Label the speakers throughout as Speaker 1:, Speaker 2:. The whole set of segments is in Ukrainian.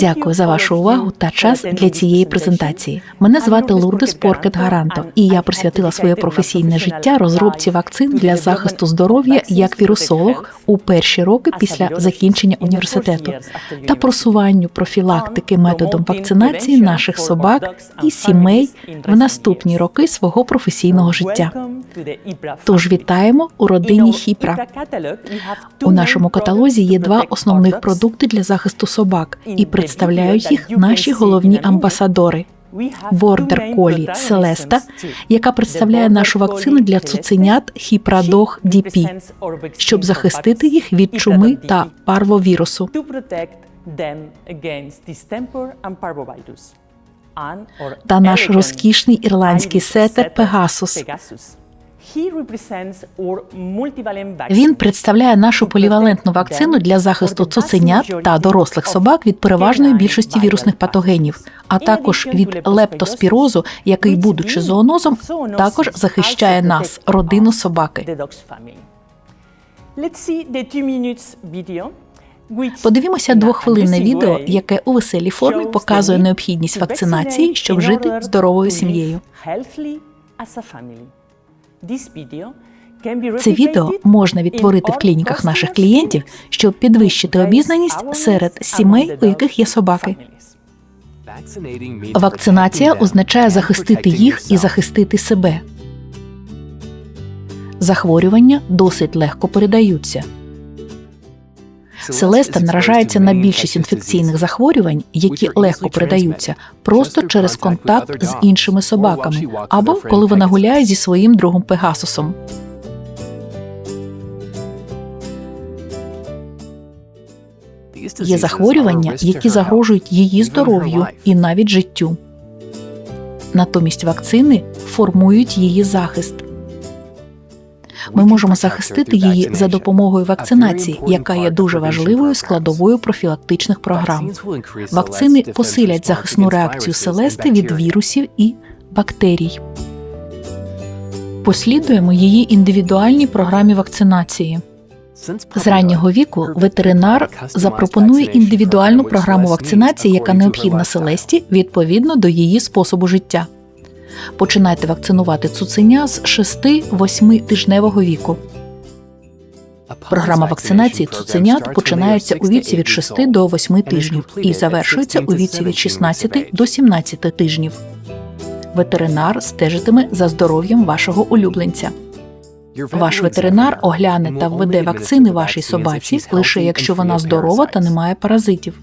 Speaker 1: Дякую за вашу увагу та час для цієї презентації. Мене звати Лурдес Поркет Гаранто, і я присвятила своє професійне життя розробці вакцин для захисту здоров'я як вірусолог у перші роки після закінчення університету та просуванню профілактики методом вакцинації наших собак і сімей в наступні роки свого професійного життя. Тож вітаємо у родині Хіпра. У нашому каталозі є два основних продукти для захисту собак, і представляють їх наші головні амбасадори. Бордер Колі Селеста, яка представляє нашу вакцину для цуценят Хіпрадох DP, щоб захистити їх від чуми та парвовірусу. Та наш розкішний ірландський сетер Пегасус. Він представляє нашу полівалентну вакцину для захисту цуценят та дорослих собак від переважної більшості вірусних патогенів, а також від лептоспірозу, який, будучи зоонозом, також захищає нас, родину собаки. Подивімося двохвилинне відео, яке у веселій формі показує необхідність вакцинації, щоб жити здоровою сім'єю. Це відео можна відтворити в клініках наших клієнтів, щоб підвищити обізнаність серед сімей, у яких є собаки. Вакцинація означає захистити їх і захистити себе. Захворювання досить легко передаються. Селеста наражається на більшість інфекційних захворювань, які легко передаються, просто через контакт з іншими собаками, або коли вона гуляє зі своїм другом Пегасусом. Є захворювання, які загрожують її здоров'ю і навіть життю. Натомість вакцини формують її захист. Ми можемо захистити її за допомогою вакцинації, яка є дуже важливою складовою профілактичних програм. Вакцини посилять захисну реакцію селести від вірусів і бактерій. Послідуємо її індивідуальній програмі вакцинації. З раннього віку ветеринар запропонує індивідуальну програму вакцинації, яка необхідна селесті відповідно до її способу життя. Починайте вакцинувати цуценя з 6-8 тижневого віку. Програма вакцинації цуценят починається у віці від 6 до 8 тижнів і завершується у віці від 16 до 17 тижнів. Ветеринар стежитиме за здоров'ям вашого улюбленця. Ваш ветеринар огляне та введе вакцини вашій собаці лише якщо вона здорова та не має паразитів.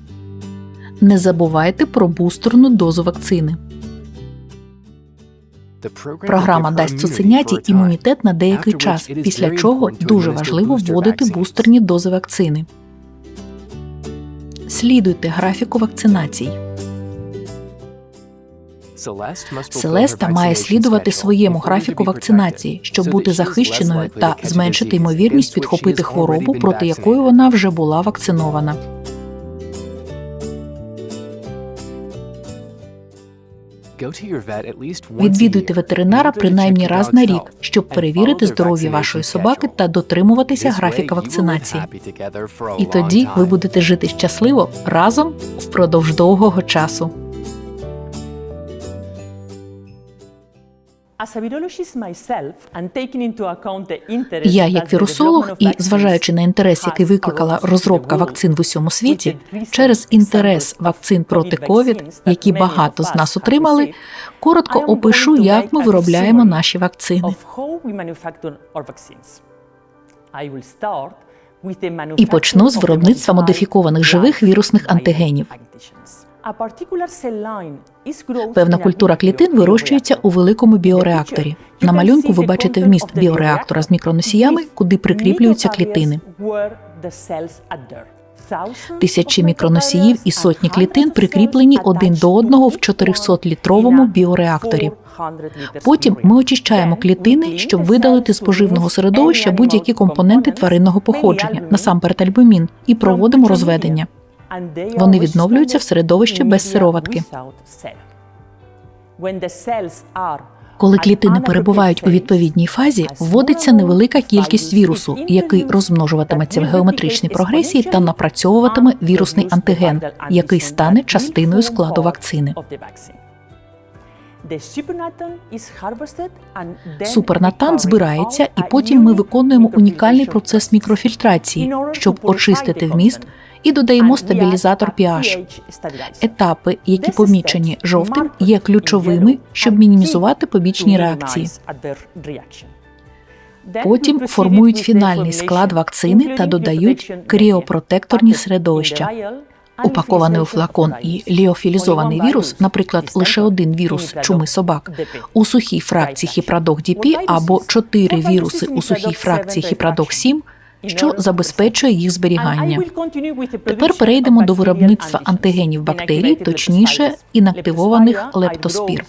Speaker 1: Не забувайте про бустерну дозу вакцини. Програма дасть цуценяті імунітет на деякий час, після чого дуже важливо вводити бустерні дози вакцини. Слідуйте графіку вакцинацій. Селеста має слідувати своєму графіку вакцинації, щоб бути захищеною та зменшити ймовірність підхопити хворобу, проти якої вона вже була вакцинована. Відвідуйте ветеринара принаймні раз на рік, щоб перевірити здоров'я вашої собаки та дотримуватися графіка вакцинації. І тоді ви будете жити щасливо разом впродовж довгого часу. Я, як вірусолог, і зважаючи на інтерес, який викликала розробка вакцин в усьому світі, через інтерес вакцин проти ковід, які багато з нас отримали, коротко опишу, як ми виробляємо наші вакцини. І почну з виробництва модифікованих живих вірусних антигенів. Певна культура клітин вирощується у великому біореакторі. На малюнку ви бачите вміст біореактора з мікроносіями, куди прикріплюються клітини. Тисячі мікроносіїв і сотні клітин прикріплені один до одного в 400-літровому біореакторі. Потім ми очищаємо клітини, щоб видалити з поживного середовища будь-які компоненти тваринного походження, насамперед альбумін, і проводимо розведення. Вони відновлюються в середовищі без сироватки. Коли клітини перебувають у відповідній фазі, вводиться невелика кількість вірусу, який розмножуватиметься в геометричній прогресії та напрацьовуватиме вірусний антиген, який стане частиною складу вакцини. Супернатан збирається, і потім ми виконуємо унікальний процес мікрофільтрації, щоб очистити вміст і додаємо стабілізатор pH. Етапи, які помічені жовтим, є ключовими, щоб мінімізувати побічні реакції. Потім формують фінальний склад вакцини та додають кріопротекторні середовища. Упакований у флакон і ліофілізований вірус, наприклад, лише один вірус чуми собак, у сухій фракції хіпродок DP або чотири віруси у сухій фракції хіпродок 7 що забезпечує їх зберігання. Тепер перейдемо до виробництва антигенів бактерій, точніше інактивованих лептоспір.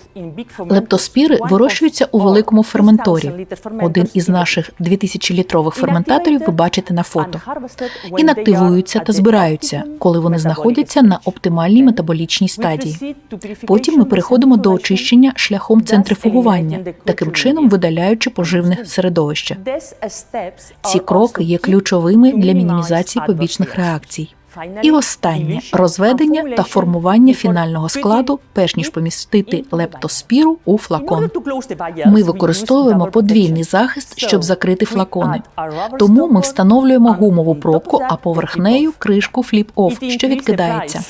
Speaker 1: Лептоспіри вирощуються у великому ферменторі. Один із наших 2000-літрових ферментаторів ви бачите на фото. Інактивуються та збираються, коли вони знаходяться на оптимальній метаболічній стадії. Потім ми переходимо до очищення шляхом центрифугування, таким чином видаляючи поживне середовище. Ці кроки є ключовими для мінімізації побічних реакцій. І останнє розведення та формування фінального складу, перш ніж помістити лептоспіру у флакон. Ми використовуємо подвійний захист, щоб закрити флакони. Тому ми встановлюємо гумову пробку, а поверх нею кришку фліп-офф, що відкидається.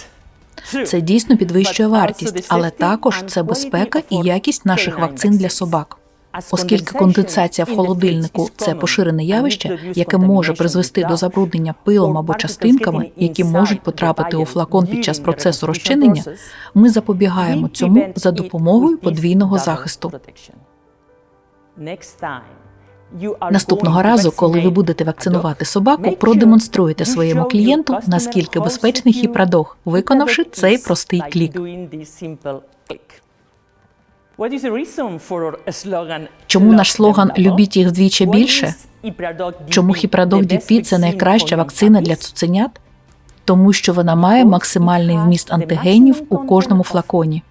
Speaker 1: Це дійсно підвищує вартість, але також це безпека і якість наших вакцин для собак. Оскільки конденсація в холодильнику це поширене явище, яке може призвести до забруднення пилом або частинками, які можуть потрапити у флакон під час процесу розчинення, ми запобігаємо цьому за допомогою подвійного захисту. Наступного разу, коли ви будете вакцинувати собаку, продемонструйте своєму клієнту, наскільки безпечний хіпродох, виконавши цей простий клік. Чому наш слоган Любіть їх вдвічі більше? Чому хіпрадок Діпі – це найкраща вакцина для цуценят? Тому що вона має максимальний вміст антигенів у кожному флаконі.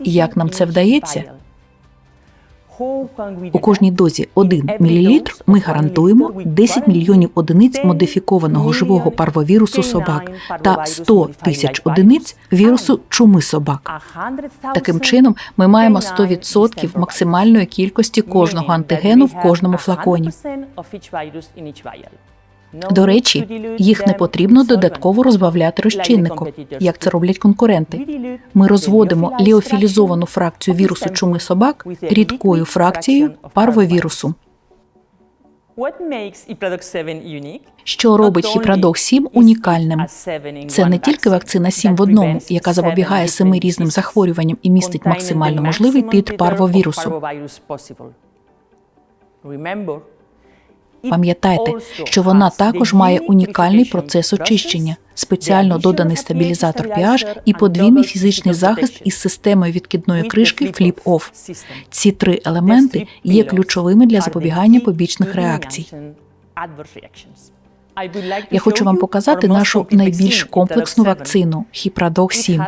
Speaker 1: І як нам це вдається? У кожній дозі 1 мл ми гарантуємо 10 мільйонів одиниць модифікованого живого парвовірусу собак та 100 тисяч одиниць вірусу чуми собак. Таким чином, ми маємо 100% максимальної кількості кожного антигену в кожному флаконі. До речі, їх не потрібно додатково розбавляти розчинником, як це роблять конкуренти. Ми розводимо ліофілізовану фракцію вірусу чуми собак рідкою фракцією парвовірусу. Що робить Хіпродок 7 унікальним? Це не тільки вакцина 7 в одному, яка запобігає семи різним захворюванням і містить максимально можливий титр парвовірусу. Пам'ятайте, що вона також має унікальний процес очищення, спеціально доданий стабілізатор pH і подвійний фізичний захист із системою відкидної кришки Flip-Off. Ці три елементи є ключовими для запобігання побічних реакцій. Я хочу вам показати нашу найбільш комплексну вакцину Хіпродок 7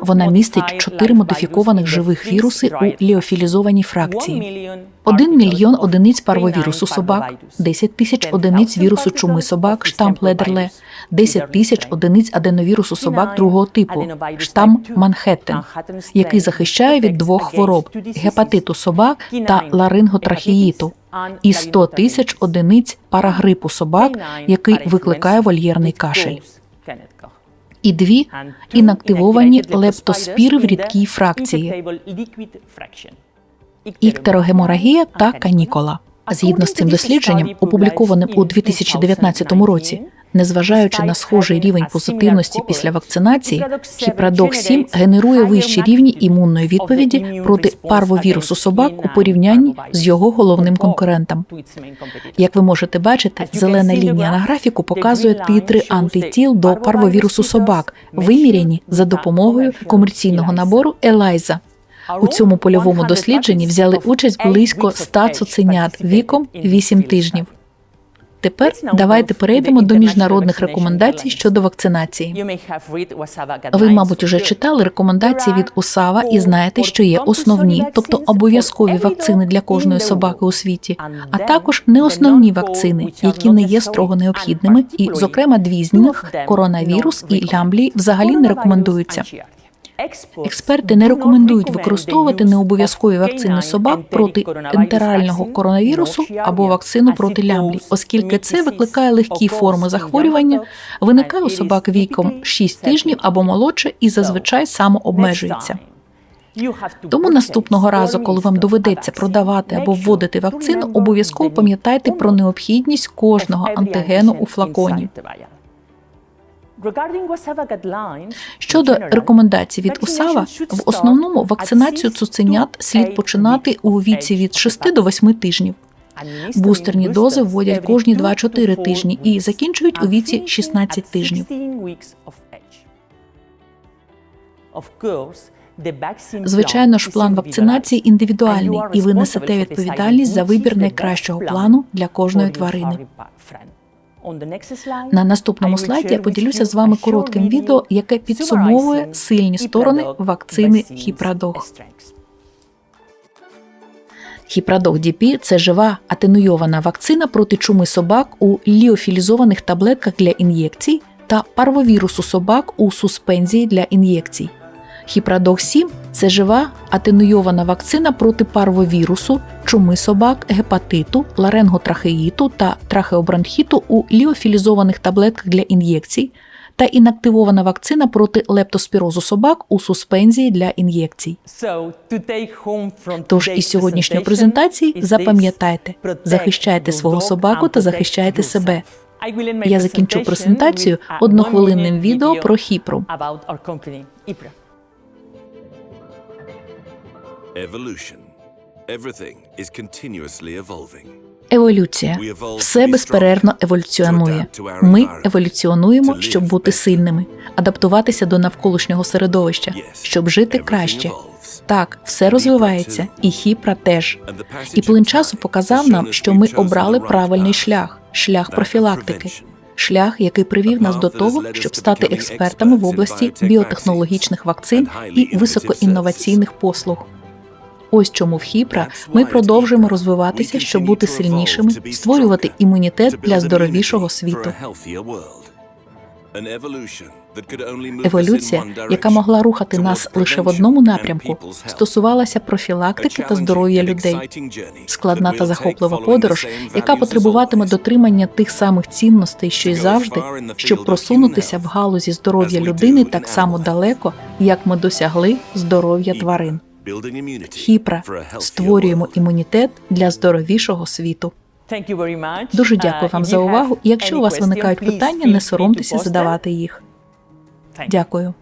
Speaker 1: Вона містить чотири модифікованих живих віруси у ліофілізованій фракції. 1 мільйон одиниць парвовірусу собак, 10 тисяч одиниць вірусу чуми собак, штам Ледерле, 10 тисяч одиниць аденовірусу собак другого типу, штам Манхеттен, який захищає від двох хвороб гепатиту собак та ларинготрахеїту, і 100 тисяч одиниць парагрипу собак, який викликає вольєрний кашель. І дві інактивовані лептоспіри в рідкій фракції. Іктерогеморагія та канікола. Згідно з цим дослідженням, опублікованим у 2019 році, незважаючи на схожий рівень позитивності після вакцинації, хіпродок 7 генерує вищі рівні імунної відповіді проти парвовірусу собак у порівнянні з його головним конкурентом. Як ви можете бачити, зелена лінія на графіку показує титри антитіл до парвовірусу собак, виміряні за допомогою комерційного набору Елайза. У цьому польовому дослідженні взяли участь близько 100 цуценят віком 8 тижнів. Тепер давайте перейдемо до міжнародних рекомендацій щодо вакцинації. Ви, мабуть, уже читали рекомендації від УСАВА і знаєте, що є основні, тобто обов'язкові вакцини для кожної собаки у світі, а також неосновні вакцини, які не є строго необхідними, і, зокрема, дві з них коронавірус і лямблі взагалі не рекомендуються. Експерти не рекомендують використовувати необов'язкові вакцини собак проти ентерального коронавірусу або вакцину проти лямблі, оскільки це викликає легкі форми захворювання, виникає у собак віком 6 тижнів або молодше і зазвичай самообмежується. Тому наступного разу, коли вам доведеться продавати або вводити вакцину, обов'язково пам'ятайте про необхідність кожного антигену у флаконі. Щодо рекомендацій від УСАВА, в основному вакцинацію цуценят слід починати у віці від 6 до 8 тижнів. Бустерні дози вводять кожні 2-4 тижні і закінчують у віці 16 тижнів. Звичайно ж, план вакцинації індивідуальний, і ви несете відповідальність за вибір найкращого плану для кожної тварини. На наступному слайді я поділюся з вами коротким відео, яке підсумовує сильні сторони вакцини Хіпрадох. Хіпрадох DP – це жива атенуйована вакцина проти чуми собак у ліофілізованих таблетках для ін'єкцій та парвовірусу собак у суспензії для ін'єкцій. Хіпрадох 7 це жива атенуйована вакцина проти парвовірусу, чуми собак, гепатиту, ларинготрахеїту та трахеобронхіту у ліофілізованих таблетках для ін'єкцій та інактивована вакцина проти лептоспірозу собак у суспензії для ін'єкцій. Тож із сьогоднішньої презентації запам'ятайте, захищайте свого собаку та захищайте себе. Я закінчу презентацію однохвилинним відео про хіпру. Еволюція все безперервно еволюціонує. Ми еволюціонуємо, щоб бути сильними, адаптуватися до навколишнього середовища, щоб жити краще. Так, все розвивається, і хіпра теж. І плин часу показав нам, що ми обрали правильний шлях шлях профілактики. Шлях, який привів нас до того, щоб стати експертами в області біотехнологічних вакцин і високоінноваційних послуг. Ось чому в Хіпра ми продовжуємо розвиватися, щоб бути сильнішими, створювати імунітет для здоровішого світу. Еволюція, яка могла рухати нас лише в одному напрямку, стосувалася профілактики та здоров'я людей. Складна та захоплива подорож, яка потребуватиме дотримання тих самих цінностей, що й завжди, щоб просунутися в галузі здоров'я людини так само далеко, як ми досягли здоров'я тварин. Хіпра створюємо імунітет для здоровішого світу. Дуже дякую вам за увагу. І якщо у вас виникають питання, не соромтеся задавати їх. Дякую.